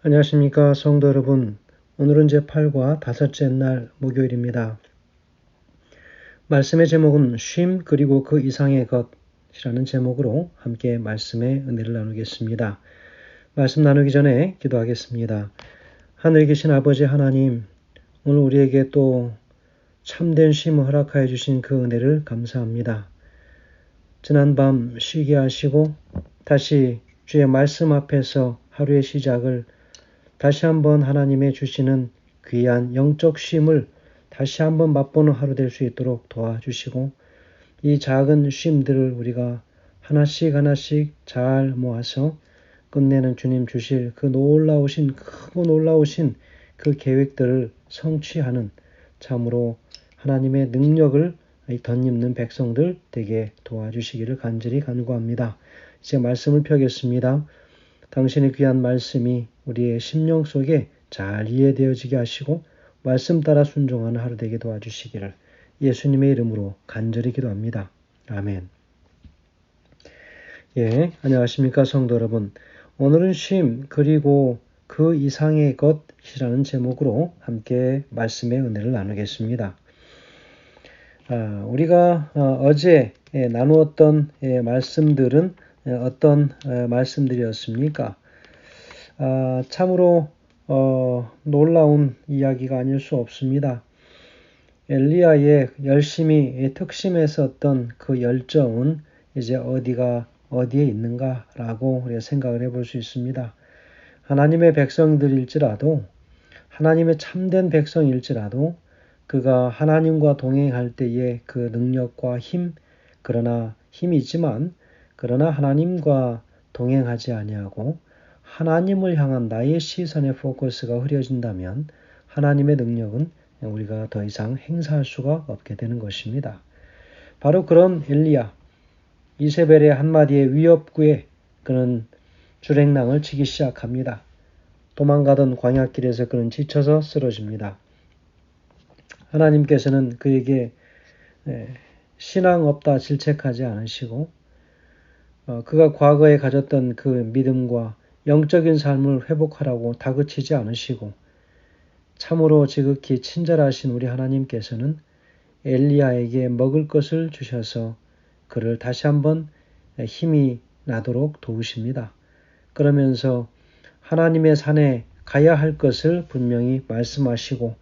안녕하십니까 성도 여러분. 오늘은 제8과 다섯째 날 목요일입니다. 말씀의 제목은 쉼 그리고 그 이상의 것이라는 제목으로 함께 말씀의 은혜를 나누겠습니다. 말씀 나누기 전에 기도하겠습니다. 하늘에 계신 아버지 하나님, 오늘 우리에게 또 참된 쉼을 허락하여 주신 그 은혜를 감사합니다. 지난 밤 쉬게 하시고 다시 주의 말씀 앞에서 하루의 시작을 다시 한번 하나님의 주시는 귀한 영적 쉼을 다시 한번 맛보는 하루 될 수 있도록 도와주시고 이 작은 쉼들을 우리가 하나씩 하나씩 잘 모아서 끝내는 주님 주실 그 놀라우신 크고 놀라우신 그 계획들을 성취하는 참으로 하나님의 능력을 덧입는 백성들 되게 도와주시기를 간절히 간구합니다. 이제 말씀을 펴겠습니다. 당신의 귀한 말씀이 우리의 심령 속에 잘 이해되어지게 하시고 말씀 따라 순종하는 하루 되게 도와주시기를 예수님의 이름으로 간절히 기도합니다. 아멘. 예, 안녕하십니까 성도 여러분. 오늘은 쉼 그리고 그 이상의 것이라는 제목으로 함께 말씀의 은혜를 나누겠습니다. 아, 우리가 어, 제 나누었던 예, 말씀들은 예, 어떤 말씀들이었습니까? 아, 참으로 어, 놀라운 이야기가 아닐 수 없습니다. 엘리야의 열심히 특심했었던 그 열정은 이제 어디가 어디에 있는가라고 우리가 생각을 해볼 수 있습니다. 하나님의 백성들일지라도 하나님의 참된 백성일지라도 그가 하나님과 동행할 때의 그 능력과 힘 그러나 힘이 있지만 그러나 하나님과 동행하지 아니하고 하나님을 향한 나의 시선의 포커스가 흐려진다면 하나님의 능력은 우리가 더 이상 행사할 수가 없게 되는 것입니다. 바로 그런 엘리야 이세벨의 한마디의 위협구에 그는 주랭랑을 치기 시작합니다. 도망가던 광야길에서 그는 지쳐서 쓰러집니다. 하나님께서는 그에게 신앙 없다 질책하지 않으시고 어, 그가 과거에 가졌던 그 믿음과 영적인 삶을 회복하라고 다그치지 않으시고 참으로 지극히 친절하신 우리 하나님께서는 엘리야에게 먹을 것을 주셔서 그를 다시 한번 힘이 나도록 도우십니다. 그러면서 하나님의 산에 가야 할 것을 분명히 말씀하시고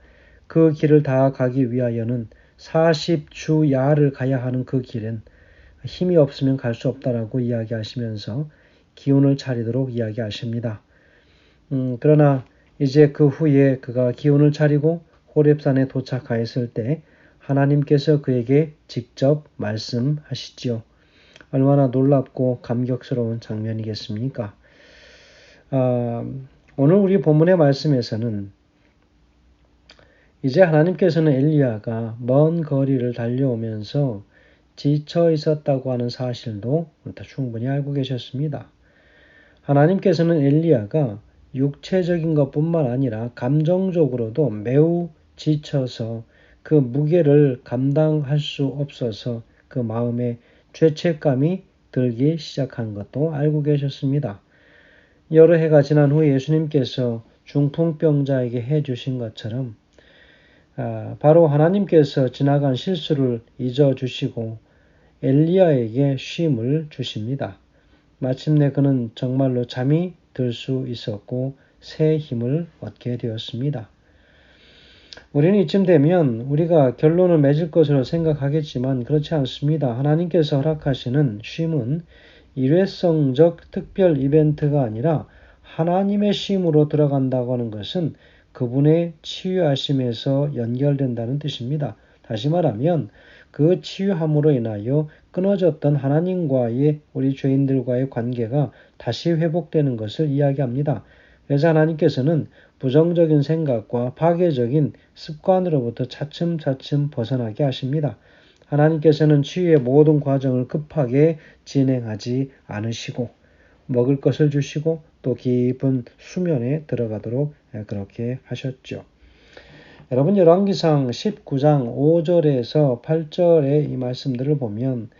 그 길을 다 가기 위하여는 40주 야를 가야 하는 그 길은 힘이 없으면 갈 수 없다라고 이야기하시면서 기운을 차리도록 이야기하십니다. 음, 그러나 이제 그 후에 그가 기운을 차리고 호렙산에 도착하였을 때 하나님께서 그에게 직접 말씀하시지요. 얼마나 놀랍고 감격스러운 장면이겠습니까? 아, 오늘 우리 본문의 말씀에서는 이제 하나님께서는 엘리야가 먼 거리를 달려오면서 지쳐 있었다고 하는 사실도 충분히 알고 계셨습니다. 하나님께서는 엘리야가 육체적인 것뿐만 아니라 감정적으로도 매우 지쳐서 그 무게를 감당할 수 없어서 그 마음에 죄책감이 들기 시작한 것도 알고 계셨습니다. 여러 해가 지난 후 예수님께서 중풍병자에게 해 주신 것처럼 아, 바로 하나님께서 지나간 실수를 잊어주시고 엘리야에게 쉼을 주십니다. 마침내 그는 정말로 잠이 들 수 있었고 새 힘을 얻게 되었습니다. 우리는 이쯤 되면 우리가 결론을 맺을 것으로 생각하겠지만 그렇지 않습니다. 하나님께서 허락하시는 쉼은 일회성적 특별 이벤트가 아니라 하나님의 쉼으로 들어간다고 하는 것은 그분의 치유하심에서 연결된다는 뜻입니다. 다시 말하면 그 치유함으로 인하여 끊어졌던 하나님과의 우리 죄인들과의 관계가 다시 회복되는 것을 이야기합니다. 그래서 하나님께서는 부정적인 생각과 파괴적인 습관으로부터 차츰차츰 벗어나게 하십니다. 하나님께서는 치유의 모든 과정을 급하게 진행하지 않으시고 먹을 것을 주시고 또 깊은 수면에 들어가도록 그렇게 하셨죠. 여러분 열왕기상 19장 5절에서 8절의 이 말씀들을 보면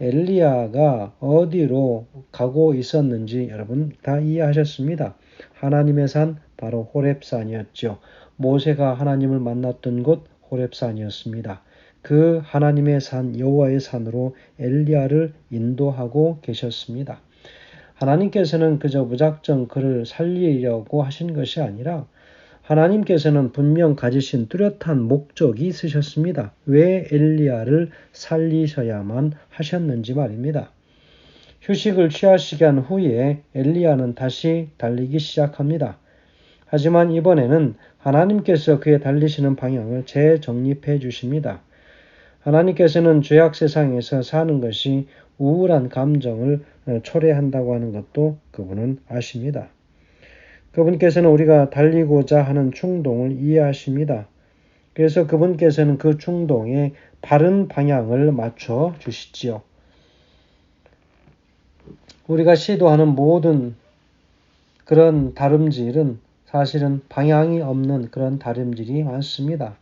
엘리야가 어디로 가고 있었는지 여러분 다 이해하셨습니다. 하나님의 산 바로 호렙산이었죠. 모세가 하나님을 만났던 곳 호렙산이었습니다. 그 하나님의 산 여호와의 산으로 엘리야를 인도하고 계셨습니다. 하나님께서는 그저 무작정 그를 살리려고 하신 것이 아니라 하나님께서는 분명 가지신 뚜렷한 목적이 있으셨습니다. 왜 엘리야를 살리셔야만 하셨는지 말입니다. 휴식을 취하시게 한 후에 엘리야는 다시 달리기 시작합니다. 하지만 이번에는 하나님께서 그의 달리시는 방향을 재정립해 주십니다. 하나님께서는 죄악 세상에서 사는 것이 우울한 감정을 어, 초래한다고 하는 것도 그분은 아십니다. 그분께서는 우리가 달리고자 하는 충동을 이해하십니다. 그래서 그분께서는 그 충동에 바른 방향을 맞춰 주시지요. 우리가 시도하는 모든 그런 다름질은 사실은 방향이 없는 그런 다름질이 많습니다.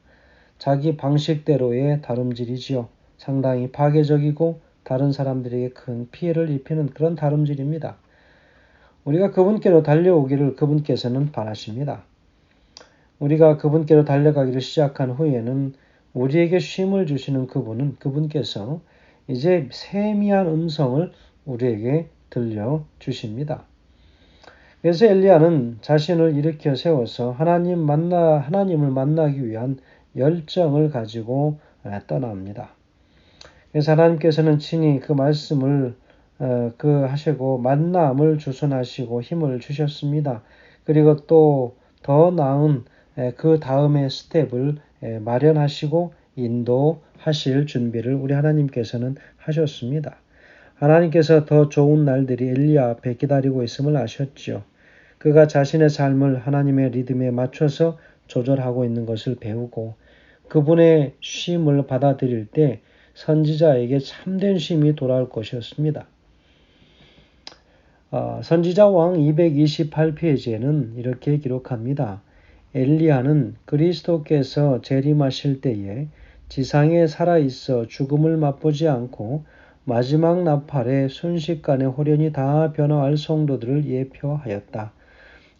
자기 방식대로의 다름질이지요. 상당히 파괴적이고 다른 사람들에게 큰 피해를 입히는 그런 다름질입니다. 우리가 그분께로 달려오기를 그분께서는 바라십니다. 우리가 그분께로 달려가기를 시작한 후에는 우리에게 쉼을 주시는 그분은 그분께서 이제 세미한 음성을 우리에게 들려 주십니다. 그래서 엘리야는 자신을 일으켜 세워서 하나님 만나 하나님을 만나기 위한 열정을 가지고 떠납니다. 그래서 하나님께서는 친히 그 말씀을 어, 그 하시고 만남을 주선하시고 힘을 주셨습니다. 그리고 또 더 나은 그 다음의 스텝을 마련하시고 인도하실 준비를 우리 하나님께서는 하셨습니다. 하나님께서 더 좋은 날들이 엘리야 앞에 기다리고 있음을 아셨지요. 그가 자신의 삶을 하나님의 리듬에 맞춰서 조절하고 있는 것을 배우고 그분의 쉼을 받아들일 때 선지자에게 참된 쉼이 돌아올 것이었습니다. 어, 선지자 왕 228페이지에는 이렇게 기록합니다. 엘리야는 그리스도께서 재림하실 때에 지상에 살아있어 죽음을 맛보지 않고 마지막 나팔에 순식간에 호련히 다 변화할 성도들을 예표하였다.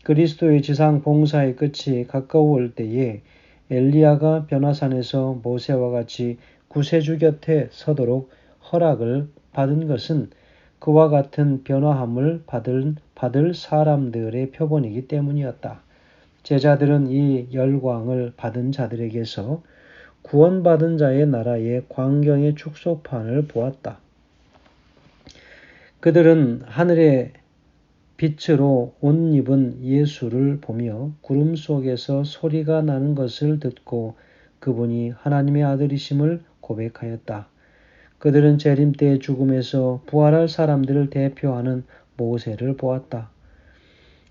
그리스도의 지상 봉사의 끝이 가까워올 때에 엘리야가 변화산에서 모세와 같이 구세주 곁에 서도록 허락을 받은 것은 그와 같은 변화함을 받을, 받을 사람들의 표본이기 때문이었다. 제자들은 이 열광을 받은 자들에게서 구원받은 자의 나라의 광경의 축소판을 보았다. 그들은 하늘의 빛으로 옷 입은 예수를 보며 구름 속에서 소리가 나는 것을 듣고 그분이 하나님의 아들이심을 고백하였다. 그들은 재림 때의 죽음에서 부활할 사람들을 대표하는 모세를 보았다.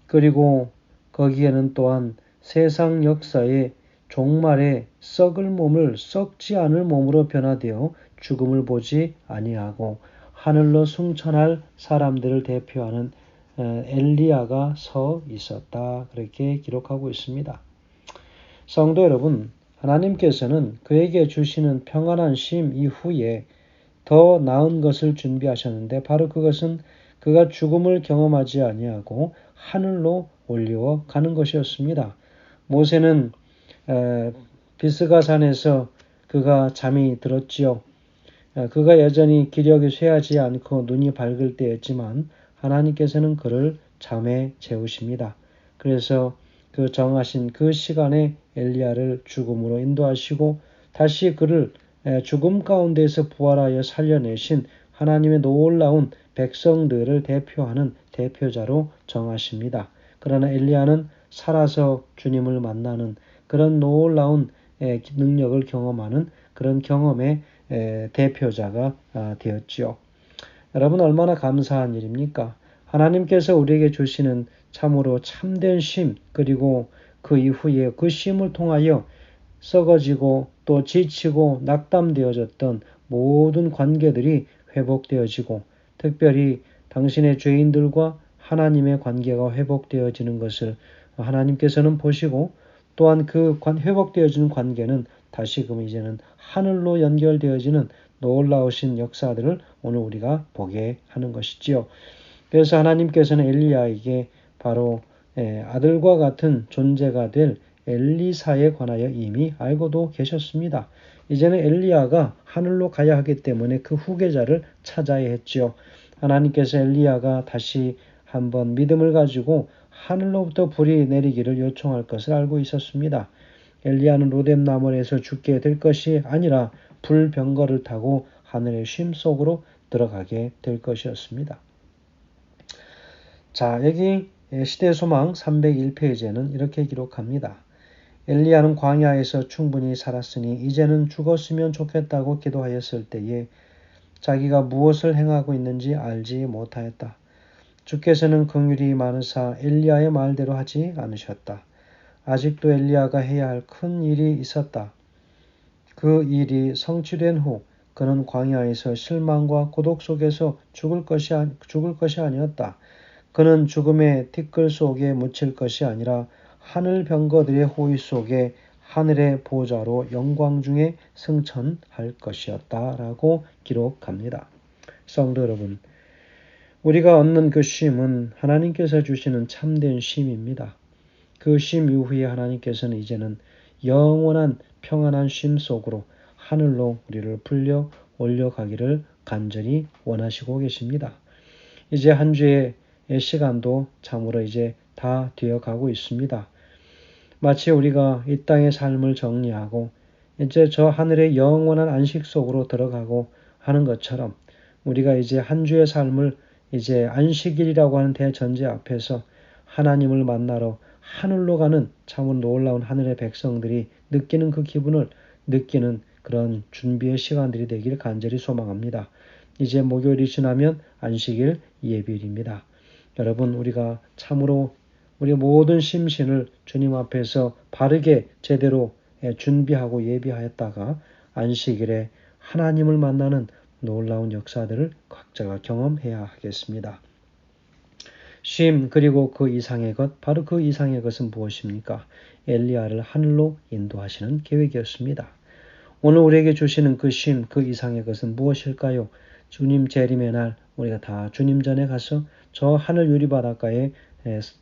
그리고 거기에는 또한 세상 역사의 종말에 썩을 몸을 썩지 않을 몸으로 변화되어 죽음을 보지 아니하고 하늘로 승천할 사람들을 대표하는 엘리야가 서 있었다. 그렇게 기록하고 있습니다. 성도 여러분, 하나님께서는 그에게 주시는 평안한 쉼 이후에 더 나은 것을 준비하셨는데 바로 그것은 그가 죽음을 경험하지 아니하고 하늘로 올리워 가는 것이었습니다. 모세는 비스가 산에서 그가 잠이 들었지요. 그가 여전히 기력이 쇠하지 않고 눈이 밝을 때였지만 하나님께서는 그를 잠에 재우십니다. 그래서 그 정하신 그 시간에 엘리야를 죽음으로 인도하시고 다시 그를 죽음 가운데서 부활하여 살려내신 하나님의 놀라운 백성들을 대표하는 대표자로 정하십니다. 그러나 엘리야는 살아서 주님을 만나는 그런 놀라운 능력을 경험하는 그런 경험의 대표자가 아, 되었지요. 여러분 얼마나 감사한 일입니까? 하나님께서 우리에게 주시는 참으로 참된 쉼 그리고 그 이후에 그 쉼을 통하여 썩어지고 또 지치고 낙담되어졌던 모든 관계들이 회복되어지고 특별히 당신의 죄인들과 하나님의 관계가 회복되어지는 것을 하나님께서는 보시고 또한 그 회복되어지는 관계는 다시금 이제는 하늘로 연결되어지는 놀라우신 역사들을 오늘 우리가 보게 하는 것이지요. 그래서 하나님께서는 엘리야에게 바로 예, 아들과 같은 존재가 될 엘리사에 관하여 이미 알고도 계셨습니다. 이제는 엘리야가 하늘로 가야 하기 때문에 그 후계자를 찾아야 했지요. 하나님께서 엘리야가 다시 한번 믿음을 가지고 하늘로부터 불이 내리기를 요청할 것을 알고 있었습니다. 엘리야는 로뎀 나물에서 죽게 될 것이 아니라 불병거를 타고 하늘의 쉼 속으로 들어가게 될 것이었습니다. 자, 여기 시대 소망 301페이지에는 이렇게 기록합니다. 엘리야는 광야에서 충분히 살았으니 이제는 죽었으면 좋겠다고 기도하였을 때에 자기가 무엇을 행하고 있는지 알지 못하였다. 주께서는 긍휼이 많으사 엘리야의 말대로 하지 않으셨다. 아직도 엘리야가 해야 할 큰 일이 있었다. 그 일이 성취된 후 그는 광야에서 실망과 고독 속에서 죽을 것이, 죽을 것이 아니었다. 그는 죽음의 티끌 속에 묻힐 것이 아니라 하늘 병거들의 호의 속에 하늘의 보좌로 영광 중에 승천할 것이었다. 라고 기록합니다. 성도 여러분, 우리가 얻는 그 쉼은 하나님께서 주시는 참된 쉼입니다. 그 쉼 이후에 하나님께서는 이제는 영원한 평안한 쉼 속으로 하늘로 우리를 불려 올려가기를 간절히 원하시고 계십니다. 이제 한 주의 시간도 참으로 이제 다 되어가고 있습니다. 마치 우리가 이 땅의 삶을 정리하고 이제 저 하늘의 영원한 안식 속으로 들어가고 하는 것처럼 우리가 이제 한 주의 삶을 이제 안식일이라고 하는 대전제 앞에서 하나님을 만나러 하늘로 가는 참으로 놀라운 하늘의 백성들이 느끼는 그 기분을 느끼는 그런 준비의 시간들이 되길 간절히 소망합니다. 이제 목요일이 지나면 안식일 예비일입니다. 여러분 우리가 참으로 우리 모든 심신을 주님 앞에서 바르게 제대로 준비하고 예비하였다가 안식일에 하나님을 만나는 놀라운 역사들을 각자가 경험해야 하겠습니다. 쉼 그리고 그 이상의 것 바로 그 이상의 것은 무엇입니까? 엘리야를 하늘로 인도하시는 계획이었습니다. 오늘 우리에게 주시는 그 쉼, 그 이상의 것은 무엇일까요? 주님 재림의 날 우리가 다 주님 전에 가서 저 하늘 유리 바닷가에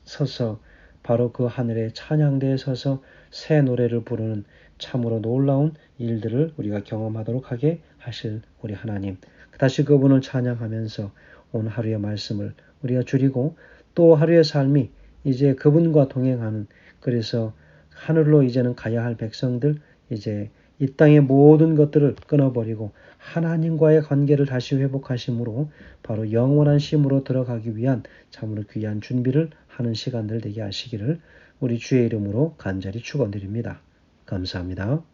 서서 바로 그 하늘의 찬양대에 서서 새 노래를 부르는 참으로 놀라운 일들을 우리가 경험하도록 하게 하실 우리 하나님. 다시 그분을 찬양하면서 오늘 하루의 말씀을 우리가 줄이고 또 하루의 삶이 이제 그분과 동행하는 그래서 하늘로 이제는 가야 할 백성들 이제 이 땅의 모든 것들을 끊어버리고 하나님과의 관계를 다시 회복하심으로 바로 영원한 심으로 들어가기 위한 참으로 귀한 준비를 하는 시간들 되게 하시기를 우리 주의 이름으로 간절히 축원드립니다. 감사합니다.